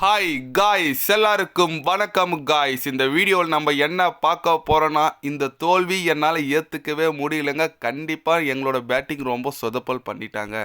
Hi guys எல்லாருக்கும் வணக்கம் guys இந்த வீடியோவில் நம்ம என்ன பார்க்க போகிறோன்னா இந்த தோல்வி என்னால் ஏற்றுக்கவே முடியலங்க. கண்டிப்பாக எங்களோட பேட்டிங் ரொம்ப சொதப்பல் பண்ணிட்டாங்க.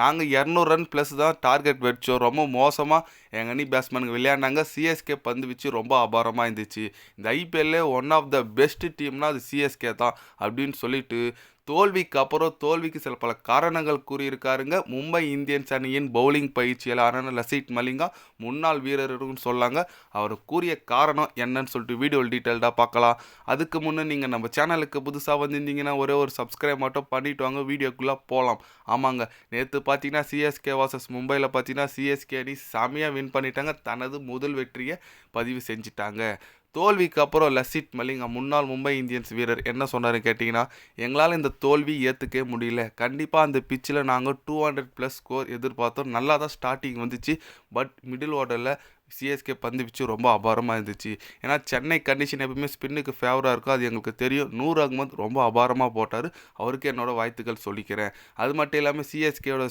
நாங்கள் இரநூறு ரன் ப்ளஸ் தான் டார்கெட் வச்சோம் ரொம்ப மோசமாக எங்கள் அணி பேட்ஸ்மேனுக்கு விளையாடினாங்க சிஎஸ்கே பந்து வச்சு ரொம்ப அபாரமாக இருந்துச்சு. இந்த ஐபிஎல்லே ஒன் ஆஃப் த பெஸ்ட் டீம்னா அது சிஎஸ்கே தான் அப்படின்னு சொல்லிட்டு தோல்விக்கு அப்புறம் தோல்விக்கு சில பல காரணங்கள் கூறியிருக்காருங்க. மும்பை இந்தியன்ஸ் அணியின் பவுலிங் பயிற்சியாளரான லசித் மலிங்கா முன்னாள் வீரர்னு சொல்லாங்க. அவர் கூறிய காரணம் என்னன்னு சொல்லிட்டு வீடியோ டீட்டெயில்டாக பார்க்கலாம். அதுக்கு முன்னே நீங்கள் நம்ம சேனலுக்கு புதுசாக வந்திருந்தீங்கன்னா ஒரே ஒரு சப்ஸ்கிரைப் மட்டும் பண்ணிட்டு வாங்க. வீடியோக்குள்ளே போகலாம். ஆமாங்க. நேற்று பார்த்தீங்கன்னா சிஎஸ்கே வாசஸ் மும்பையில் பார்த்தீங்கன்னா சிஎஸ்கே அணி செமையாக வின் பண்ணிட்டாங்க. தனது முதல் வெற்றியை பதிவு செஞ்சிட்டாங்க. தோல்விக்கு அப்புறம் லசித் மலிங்கா முன்னாள் மும்பை இந்தியன்ஸ் வீரர் என்ன சொன்னார் கேட்டிங்கன்னா எங்களால் இந்த தோல்வி ஏற்றுக்கவே முடியல. கண்டிப்பாக அந்த பிச்சில் நாங்கள் டூ ஹண்ட்ரட் ப்ளஸ் ஸ்கோர் எதிர்பார்த்தோம் நல்லா தான் ஸ்டார்டிங் வந்துச்சு. பட் மிடில் ஆர்டரில் சிஎஸ்கே பந்து வச்சு ரொம்ப அபாரமாக இருந்துச்சு. ஏன்னா சென்னை கண்டிஷன் எப்பவுமே ஸ்பின்னுக்கு ஃபேவராக இருக்கும் அது எங்களுக்கு தெரியும். நூர் அகமத் ரொம்ப அபாரமாக போட்டார். அவருக்கு என்னோட வாழ்த்துக்கள் சொல்லிக்கிறேன். அது மட்டும் இல்லாமல் சிஎஸ்கேயோட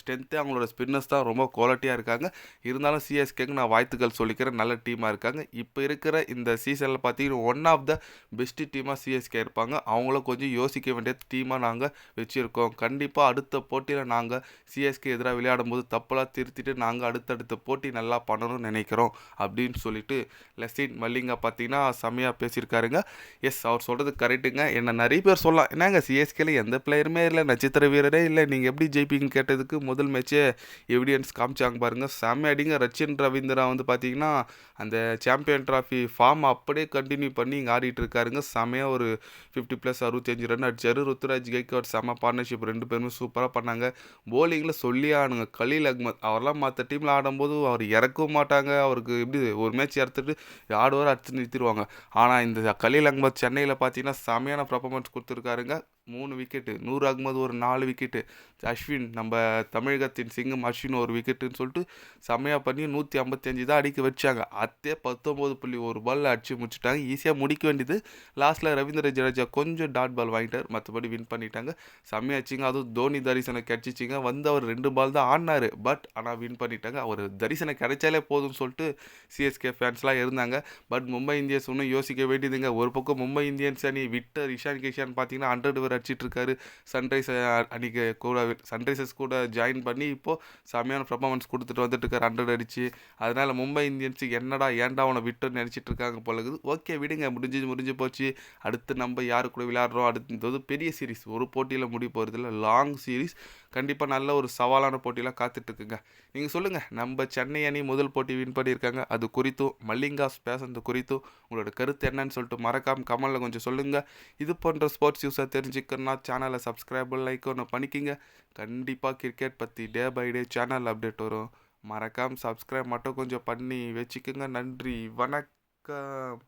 ஸ்ட்ரென்த்து அவங்களோட ஸ்பின்னர்ஸ் தான் ரொம்ப குவாலிட்டியாக இருக்காங்க. இருந்தாலும் சிஎஸ்கேக்கு நான் வாழ்த்துக்கள் சொல்லிக்கிறேன். நல்ல டீமாக இருக்காங்க. இப்போ இருக்கிற இந்த சீசனில் பார்த்தீங்கன்னா ஒன் ஆஃப் த பெஸ்ட்டு டீமாக சிஎஸ்கே இருப்பாங்க. அவங்கள கொஞ்சம் யோசிக்க வேண்டிய டீமாக நாங்கள் வச்சுருக்கோம். கண்டிப்பாக அடுத்த போட்டியில் நாங்கள் சிஎஸ்கே எதிராக விளையாடும் போது தப்பெல்லாம் திருத்திட்டு நாங்கள் அடுத்தடுத்த போட்டி நல்லா பண்ணணும்னு நினைக்கிறோம் நினைக்கிறோம் அப்படின்னு சொல்லிட்டு லெசின் மல்லிங்கா பார்த்தீங்கன்னா செம்மையாக பேசியிருக்காருங்க. எஸ் அவர் சொல்கிறது கரெக்டுங்க என்ன நிறைய பேர் சொல்லலாம். என்னங்க சிஎஸ்கேல எந்த பிளேயருமே இல்லை நட்சத்திர வீரரே இல்லை. நீங்கள் எப்படி ஜெயிப்பீங்கன்னு கேட்டதுக்கு முதல் மேட்ச்சே எவிடியன்ஸ் காமிச்சாங்க பாருங்கள் செம்ம அடிங்க. ரச்சின் ரவீந்திரா வந்து பார்த்தீங்கன்னா அந்த சாம்பியன் ட்ராஃபி ஃபார்ம் அப்படியே கண்டினியூ பண்ணி இங்கே ஆடிட்டு இருக்காருங்க. செம்மையாக ஒரு ஃபிஃப்டி ப்ளஸ் அறுபத்தஞ்சு ரன் அடிச்சார். ருத்துராஜ் கைக்வாட் செம்ம பார்ட்னர்ஷிப் ரெண்டு பேருமே சூப்பராக பண்ணாங்க. போலிங்கில் சொல்லி ஆனுங்க கலீல் அஹ்மத் அவரெல்லாம் மற்ற டீமில் ஆடும்போது அவர் இறக்கவும் மாட்டாங்க. அவருக்கு எப்படி ஒரு மேட்ச் இறத்துட்டு ஆடுவார் அடிச்சு நிறுத்திடுவாங்க. ஆனால் இந்த கலீல் அஹ்மத் சென்னையில் பார்த்தீங்கன்னா செமையான பர்ஃபார்மன்ஸ் கொடுத்துருக்காருங்க. மூணு விக்கெட்டு நூறு அகமது ஒரு நாலு விக்கெட்டு அஸ்வின் நம்ம தமிழகத்தின் சிங்கம் அஸ்வின் ஒரு விக்கெட்டுன்னு சொல்லிட்டு செம்மையாக பண்ணி நூற்றி ஐம்பத்தஞ்சு தான் அடிக்க வச்சாங்க. அதே பத்தொம்போது புள்ளி ஒரு பால் அடித்து முடிச்சுட்டாங்க. ஈஸியாக முடிக்க வேண்டியது. லாஸ்ட்டில் ரவீந்திர ஜடேஜா கொஞ்சம் டாட் பால் வாங்கிட்டார். மற்றபடி வின் பண்ணிட்டாங்க. செம்மையாச்சுங்க அதுவும் தோனி தரிசனம் கிடச்சிச்சிங்க வந்து அவர் ரெண்டு பால் தான் ஆடினார். பட் ஆனால் வின் பண்ணிட்டாங்க. அவர் தரிசனம் கிடைச்சாலே போதும்னு சொல்லிட்டு சிஎஸ்கே ஃபேன்ஸ்லாம் இருந்தாங்க. பட் மும்பை இந்தியன்ஸ் ஒன்றும் யோசிக்க வேண்டியதுங்க. ஒரு பக்கம் மும்பை இந்தியன்ஸ் அணி விட்டர் இஷான் கிஷான் பார்த்தீங்கன்னா ஹண்ட்ரட் அடிச்சிட்டு இருக்காரு சன்ரைஸ் அன்றைக்கி கூட சன்ரைசர்ஸ் கூட ஜாயின் பண்ணி இப்போது செம்மையான பர்ஃபார்மன்ஸ் கொடுத்துட்டு வந்துட்டு இருக்காரு ஹண்ட்ரட் அடிச்சு. அதனால் மும்பை இந்தியன்ஸுக்கு என்னடா ஏன்டா அவனை விட்டுன்னு நினச்சிட்டு இருக்காங்க போல இருக்குது. ஓகே விடுங்க முடிஞ்சு முடிஞ்சு போச்சு. அடுத்து நம்ம யாரு கூட விளையாடுறோம்? அடுத்து பெரிய சீரிஸ் ஒரு போட்டியில் முடிய போகிறதில்ல லாங் சீரிஸ் கண்டிப்பாக நல்ல ஒரு சவாலான போட்டியெலாம் காத்துட்ருக்குங்க. நீங்கள் சொல்லுங்கள் நம்ம சென்னை அணி முதல் போட்டி வின் பண்ணியிருக்காங்க. அது குறித்தும் மல்லிங்காஸ் பேசுனது குறித்தும் உங்களோட கருத்து என்னன்னு சொல்லிட்டு மறக்காம கமலில் கொஞ்சம் சொல்லுங்கள் இது போன்ற ஸ்போர்ட்ஸ் நியூஸை தெரிஞ்சுக்கணும்னா சேனலை சப்ஸ்கிரைப் லைக் ஒன்று பண்ணிக்கிங்க. கண்டிப்பாக கிரிக்கெட் பற்றி day by day channel update வரும். மறக்காமல் சப்ஸ்கிரைப் மட்டும் கொஞ்சம் பண்ணி வச்சுக்கோங்க. நன்றி வணக்கம்.